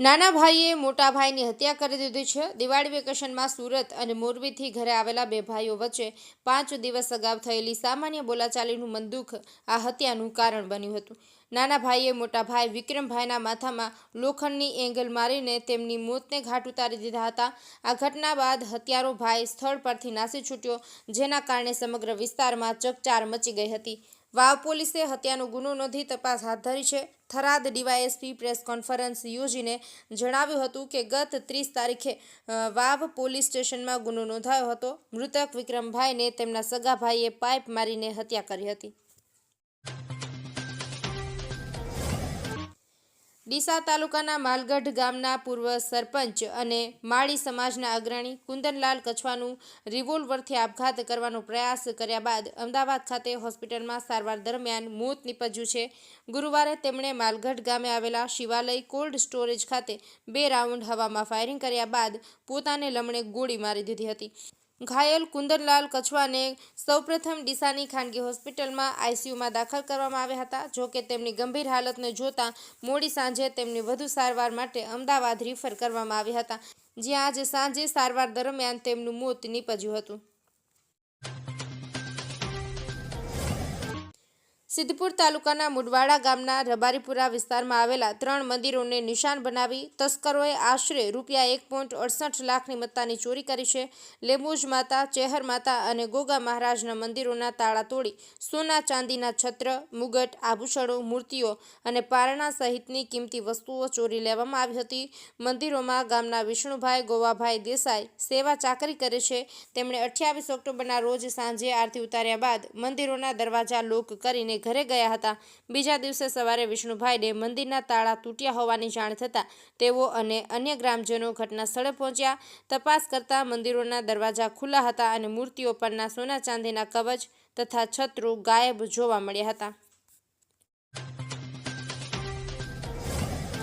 નાના ભાઈએ મોટા ભાઈની હત્યા કરી દીધી છે. દિવાળી વેકેશનમાં સુરત અને મોરબીથી ઘરે આવેલા બે ભાઈઓ વચ્ચે પાંચ દિવસ અગાઉ થયેલી સામાન્ય બોલાચાલીનું મનદુખ આ હત્યાનું કારણ બન્યું હતું. નાના ભાઈએ મોટા ભાઈ વિક્રમભાઈના માથામાં લોખંડની એંગલ મારીને તેમની મોતને ઘાટ ઉતારી દીધા હતા. આ ઘટના બાદ હત્યારો ભાઈ સ્થળ પરથી નાસી છૂટ્યો, જેના કારણે સમગ્ર વિસ્તારમાં ચકચાર મચી ગઈ હતી. વાવ પોલીસે હત્યાનો ગુનો નોંધી તપાસ હાથ ધરી છે. થરાદ ડીવાયએસપી પ્રેસ કોન્ફરન્સ યોજીને જણાવ્યું હતું કે ગત ત્રીસ તારીખે વાવ પોલીસ સ્ટેશનમાં ગુનો નોંધાયો હતો. મૃતક વિક્રમભાઈને તેમના સગા ભાઈએ પાઇપ મારીને હત્યા કરી હતી. ડીસા તાલુકાના માલગઢ ગામના પૂર્વ સરપંચ અને માળી સમાજના અગ્રણી કુંદનલાલ કછવાનું રિવોલ્વરથી આપઘાત કરવાનો પ્રયાસ કર્યા બાદ અમદાવાદ ખાતે હોસ્પિટલમાં સારવાર દરમિયાન મોત નીપજ્યું છે. ગુરુવારે તેમણે માલગઢ ગામે આવેલા શિવાલય કોલ્ડ સ્ટોરેજ ખાતે બે રાઉન્ડ હવામાં ફાયરિંગ કર્યા બાદ પોતાને લમણે ગોળી મારી દીધી હતી. ઘાયલ કુંદનલાલ કછવાને સૌપ્રથમ ડીસાની ખાનગી હોસ્પિટલમાં આઈસીયુમાં દાખલ કરવામાં આવ્યા હતા. જોકે તેમની ગંભીર હાલતને જોતા મોડી સાંજે તેમને વધુ સારવાર માટે અમદાવાદ રિફર કરવામાં આવ્યા હતા, જ્યાં આજે સાંજે સારવાર દરમિયાન તેમનું મોત નીપજ્યું હતું. સિદ્ધપુર તાલુકાના મુડવાડા ગામના રબારીપુરા વિસ્તારમાં આવેલા ત્રણ મંદિરોને નિશાન બનાવી તસ્કરોએ આશરે રૂપિયા એક પોઈન્ટ અડસઠ લાખની મત્તાની ચોરી કરી છે. લેમુજ માતા, ચેહર માતા અને ગોગા મહારાજના મંદિરોના તાળા તોડી સોના ચાંદીના છત્ર, મુગટ, આભૂષણો, મૂર્તિઓ અને પારણા સહિતની કિંમતી વસ્તુઓ ચોરી લેવામાં આવી હતી. મંદિરોમાં ગામના વિષ્ણુભાઈ, ગોવાભાઈ દેસાઈ સેવા ચાકરી કરે છે. તેમણે અઠ્યાવીસ ઓક્ટોબરના રોજ સાંજે આરતી ઉતાર્યા બાદ મંદિરોના દરવાજા લોક કરીને ઘરે ગયા હતા. બીજા દિવસે સવારે વિષ્ણુભાઈને મંદિરના તાળા તૂટ્યા હોવાની જાણ થતાં તેઓ અને અન્ય ગ્રામજનો ઘટના સ્થળે પહોંચ્યા. તપાસ કરતા મંદિરોના દરવાજા ખુલ્લા હતા અને મૂર્તિઓ પરના સોના ચાંદીના કવચ તથા છત્રુ ગાયબ જોવા મળ્યા હતા.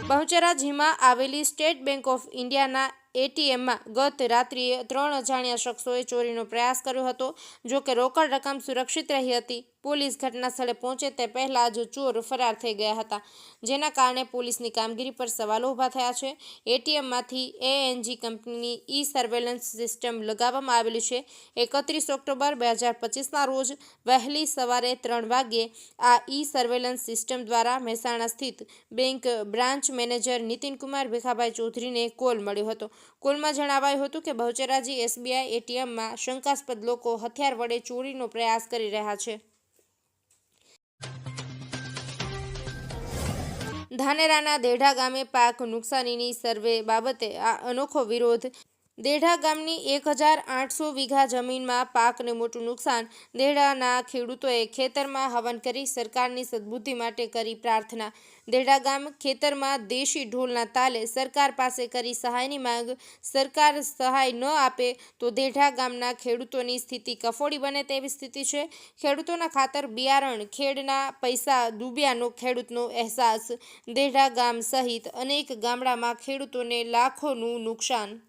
બહુચરાજીમાં આવેલી સ્ટેટ બેંક ઓફ ઇન્ડિયાના એટીએમમાં ગત રાત્રિએ ત્રણ અજાણ્યા શખ્સોએ ચોરીનો પ્રયાસ કર્યો હતો. જો કે રોકડ રકમ સુરક્ષિત રહી હતી. પોલીસ ઘટના સ્થળે પહોંચે તે પહેલાં જ ચોર ફરાર થઈ ગયા હતા. જેના કારણે પોલીસની કામગીરી પર સવાલો ઊભા થયા છે. એટીએમમાંથી એએનજી કંપનીની ઈ સર્વેલન્સ સિસ્ટમ લગાવવામાં આવેલી છે. એકત્રીસ ઓક્ટોબર બે હજાર પચીસના રોજ વહેલી સવારે ત્રણ વાગ્યે આ ઈ સર્વેલન્સ સિસ્ટમ દ્વારા મહેસાણા સ્થિત bank branch manager Nitinkumar Bhikhabhai ચૌધરીને call મળ્યો હતો. કોલમાં જણાવાયું હતું કે બહુચરાજી એસબીઆઈ એટીએમમાં શંકાસ્પદ લોકો હથિયાર વડે ચોરીનો પ્રયાસ કરી રહ્યા છે. ધાનેરાના દેઢા ગામે પાક નુકસાનીની સર્વે બાબતે આ અનોખો વિરોધ દેઢા ગામની એક હજાર આઠસો વીઘા જમીનમાં પાકને મોટું નુકસાન. દેઢાના ખેડૂતોએ ખેતરમાં હવન કરી સરકારની સદબુદ્ધિ માટે કરી પ્રાર્થના. દેઢા ગામ ખેતરમાં દેશી ઢોલના તાલે સરકાર પાસે કરી સહાયની માંગ. સરકાર સહાય ન આપે તો દેઢા ગામના ખેડૂતોની સ્થિતિ કફોડી બને તેવી સ્થિતિ છે. ખેડૂતોના ખાતર બિયારણ, ખેડના પૈસા ડૂબ્યાનો ખેડૂતનો અહેસાસ. દેઢા ગામ સહિત અનેક ગામડામાં ખેડૂતોને લાખોનું નુકસાન